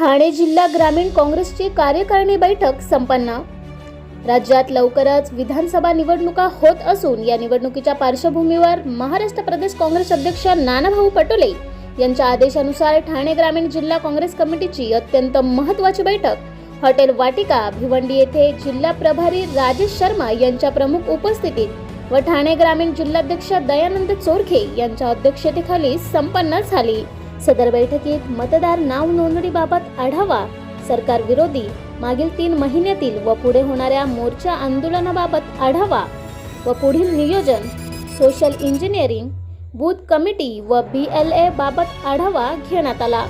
ठाणे जिल्हा ग्रामीण काँग्रेसची कार्यकारिणी बैठक संपन्न. राज्यात लवकरच विधानसभा निवडणुका होत असून या निवडणुकीच्या पार्श्वभूमीवर महाराष्ट्र प्रदेश काँग्रेस अध्यक्ष नानाभाऊ पटोले यांच्या आदेशानुसार ठाणे ग्रामीण जिल्हा काँग्रेस कमिटीची अत्यंत महत्त्वाची बैठक. हॉटेल वाटिका भिवंडी येथे जिल्हा प्रभारी राजेश शर्मा यांच्या प्रमुख उपस्थितीत व ठाणे ग्रामीण जिल्हाध्यक्ष दयानंद चोरखे यांच्या अध्यक्षतेखाली संपन्न झाली. सदर बैठकीत मतदार नाव नोंदणीबाबत आढावा. सरकार विरोधी. मागील तीन महिन्यातील व पुढे होणाऱ्या मोर्चा आंदोलनाबाबत आढावा. व पुढील नियोजन. सोशल इंजिनिअरिंग बूथ कमिटी व बी एल ए बाबत आढावा घेण्यात आला.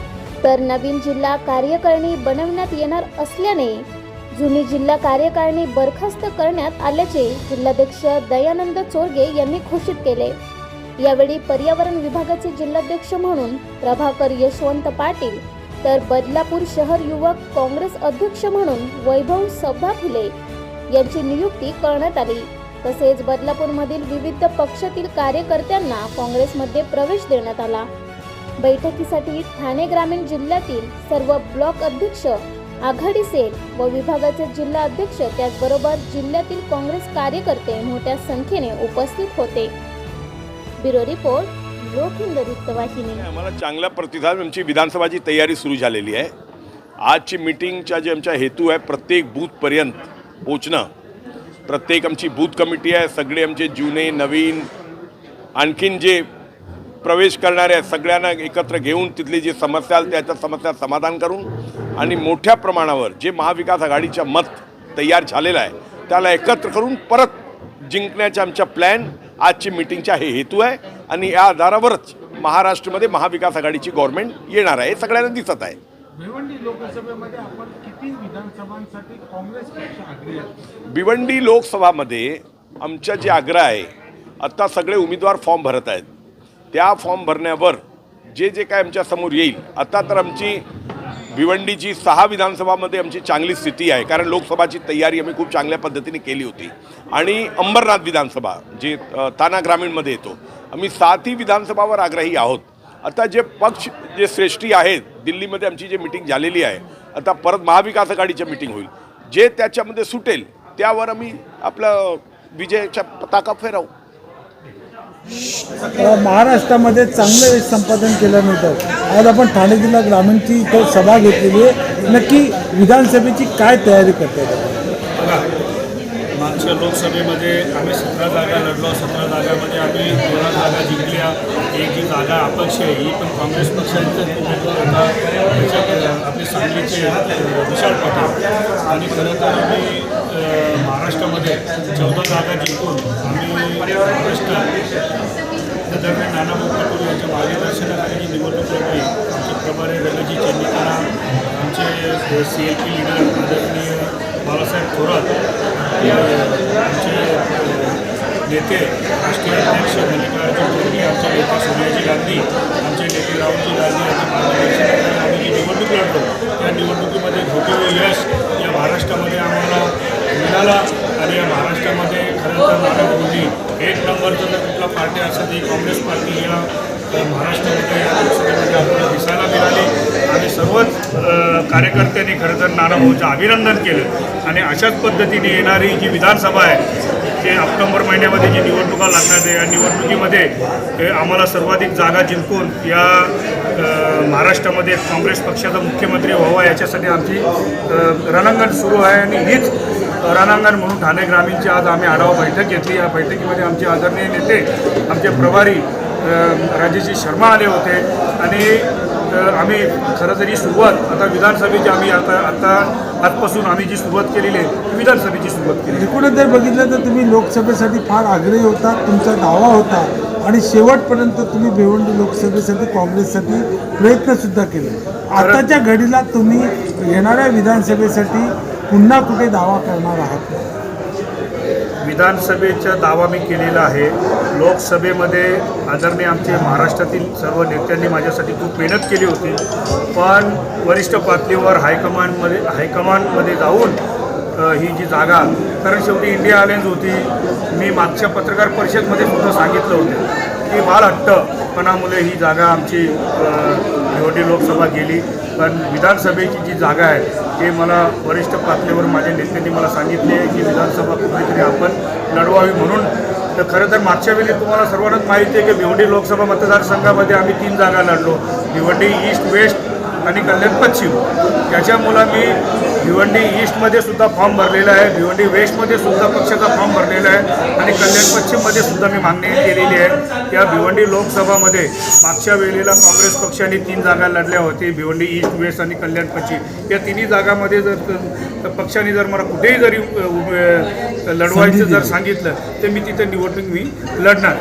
तर नवीन जिल्हा कार्यकारिणी बनवण्यात येणार असल्याने जुनी जिल्हा कार्यकारिणी बरखास्त करण्यात आल्याचे जिल्हाध्यक्ष दयानंद चोरगे यांनी घोषित केले. यावेळी पर्यावरण विभागाचे जिल्हाध्यक्ष म्हणून प्रभाकर यशवंत पाटील तर बदलापूर शहर युवक काँग्रेस अध्यक्ष म्हणून वैभव सभा फुले यांची नियुक्ती करण्यात आली. तसेच बदलापूरमधील विविध पक्षातील कार्यकर्त्यांना काँग्रेसमध्ये प्रवेश देण्यात आला. बैठकीसाठी ठाणे ग्रामीण जिल्ह्यातील सर्व ब्लॉक अध्यक्ष आघाडी सेल व विभागाचे जिल्हा अध्यक्ष त्याचबरोबर जिल्ह्यातील काँग्रेस कार्यकर्ते मोठ्या संख्येने उपस्थित होते. ब्युरो रिपोर्ट लोकहिंद वृत्तवाहिनी. आम्हाला चांगला प्रतिसाद आमची विधानसभाची तयारी सुरू झालेली आहे. आजची मिटिंगचा जे आमचा हेतू आहे प्रत्येक बूथपर्यंत पोचणं प्रत्येक आमची बूथ कमिटी आहे सगळे आमचे जुने नवीन आणखीन जे प्रवेश करणारे आहेत सगळ्यांना एकत्र घेऊन तिथली जी समस्या आली त्याच्या समस्या समाधान करून आणि मोठ्या प्रमाणावर जे महाविकास आघाडीचं मत तयार झालेलं आहे त्याला एकत्र करून परत जिंकण्याचा आमचा प्लॅन आजची मीटिंगचा हे हेतू आहे. आणि या आधारावरच महाराष्ट्रामध्ये महाविकास आघाडीची गव्हर्नमेंट येणार आहे हे सगळ्यांना दिसत आहे. भिवंडी लोकसभेमध्ये आपण किती विधानसभांसाठी काँग्रेस पक्ष आग्रही आहे? भिवंडी लोकसभामध्ये आमच्या जे आग्रह आहे आत्ता सगळे उमेदवार फॉर्म भरत आहेत. त्या फॉर्म भरण्यावर जे जे काय आमच्यासमोर येईल आता तर आमची भिवंडीची सहा विधानसभामध्ये आमची चांगली स्थिती आहे. कारण लोकसभाची तयारी आम्ही खूप चांगल्या पद्धतीने केली होती. आणि अंबरनाथ विधानसभा जे ताना ग्रामीणमध्ये येतो आम्ही सातही विधानसभावर आग्रही आहोत. आता जे पक्ष जे श्रेष्ठी आहेत दिल्लीमध्ये आमची जी मिटिंग झालेली आहे आता परत महाविकास आघाडीची मिटिंग होईल. जे त्याच्यामध्ये सुटेल त्यावर आम्ही आपलं विजयाच्या पताका फेरावू. महाराष्ट्रामध्ये चांगलं यश संपादन केल्यानंतर आज आपण ठाणे जिल्हा ग्रामीणची इथं सभा घेतलेली आहे. नक्की विधानसभेची काय तयारी करताय? मागच्या लोकसभेमध्ये आम्ही सतरा जागा लढलो. सतरा जागामध्ये आम्ही तेरा जागा जिंकल्या. एक जी जागा अपक्ष आहे ही पण काँग्रेस पक्षाचा उमेदवार होता त्याच्याकडे आपले सांगलीचे विशाल पटेल आणि खरं तर आम्ही महाराष्ट्रामध्ये चौदा जागा जिंकून आम्ही महाराष्ट्र आदरणीय नानाभाऊ पटोले यांच्या मार्गदर्शनाखाली जी निवडणूक लढली आमचे प्रभारी रमेशजी चेंडीकरा आमचे सी एल पी लिडर आदरणीय बाळासाहेब थोरात आमचे नेते राष्ट्रीय अध्यक्ष मल्लिकार्जुन खरगे आमचे नेते सोनियाजी गांधी आमचे नेते राहुलजी गांधी यांच्या मार्गदर्शनाखाली आम्ही जी निवडणूक लढलो त्या निवडणुकीमध्ये भोगीव यश या महाराष्ट्रामध्ये आम्हाला मिळाला आणि या महाराष्ट्रामध्ये खरं तर नरेंद्र मोदी एक नंबरचं जर कुठला पार्टी असेल ती काँग्रेस पार्टी या महाराष्ट्रामध्ये लोकसभेमध्ये आपल्याला दिसायला मिळाली. आणि सर्वच कार्यकर्त्यांनी खरं तर नाना भाऊचं अभिनंदन केलं. आणि अशाच पद्धतीने येणारी जी विधानसभा आहे ते ऑक्टोबर महिन्यामध्ये जी निवडणुका लागणार आहे या निवडणुकीमध्ये हे आम्हाला सर्वाधिक जागा जिंकून या महाराष्ट्रामध्ये काँग्रेस पक्षाचा मुख्यमंत्री व्हावा याच्यासाठी आमची रणांगण सुरू आहे. आणि हीच रणांगण म्हणून ठाणे ग्रामीणची आज आम्ही आढावा बैठक घेतली. या बैठकीमध्ये आमचे आदरणीय नेते आमचे प्रभारी अ, राजेशजी शर्मा आले होते. आणि आम्ही खरं तरी सुरुवात आता विधानसभेची आम्ही आता आता आजपासून आम्ही जी सुरुवात केलेली आहे विधानसभेची सुरुवात केली. एकूणच जर बघितलं तर तुम्ही लोकसभेसाठी फार आग्रही होता तुमचा दावा होता आणि शेवटपर्यंत तुम्ही भिवंडी लोकसभेसाठी काँग्रेससाठी प्रयत्नसुद्धा केले. आताच्या घडीला तुम्ही येणाऱ्या विधानसभेसाठी पुन्हा कुठे दावा करणार आहात? विधानसभेचा दावा मी केलेला आहे. लोकसभेमध्ये आदरणीय आमचे महाराष्ट्रातील सर्व नेत्यांनी माझ्यासाठी खूप मेहनत केली होती. पण वरिष्ठ पातळीवर हायकमांडमध्ये हायकमांडमध्ये जाऊन ही जी जागा कारण शेवटी इंडिया अलायन्स होती. मी मागच्या पत्रकार परिषदमध्ये सुद्धा सांगितलं होतं की बालहट्टपणामुळे ही जागा आमची अ, लोकसभा गेली. पण विधानसभेची जी जागा आहे ते मला वरिष्ठ पातळीवर माझ्या नेत्यांनी मला सांगितले की विधानसभा कुठेतरी आपण लढवावी म्हणून तर खरं तर मागच्या वेळी तुम्हाला सर्वांनाच माहिती आहे की भिवंडी लोकसभा मतदारसंघामध्ये आम्ही तीन जागा लढलो. भिवंडी ईस्ट वेस्ट आणि कल्याण पश्चिम त्याच्यामुळं मी भिवंडी ईस्टमध्ये सुद्धा फॉर्म भरलेला आहे. भिवंडी वेस्टमध्ये सुद्धा पक्षाचा फॉर्म भरलेला आहे. आणि कल्याण पश्चिममध्ये सुद्धा मी मागणी केलेली आहे त्या भिवंडी लोकसभामध्ये मागच्या वेळेला काँग्रेस पक्षाने तीन जागा लढल्या होती भिवंडी ईस्ट वेस्ट आणि कल्याण पश्चिम. या तिन्ही जागामध्ये जर पक्षाने जर मला कुठेही जरी लढवायचं जर सांगितलं तर मी तिथे निवडणूक मी लढणार.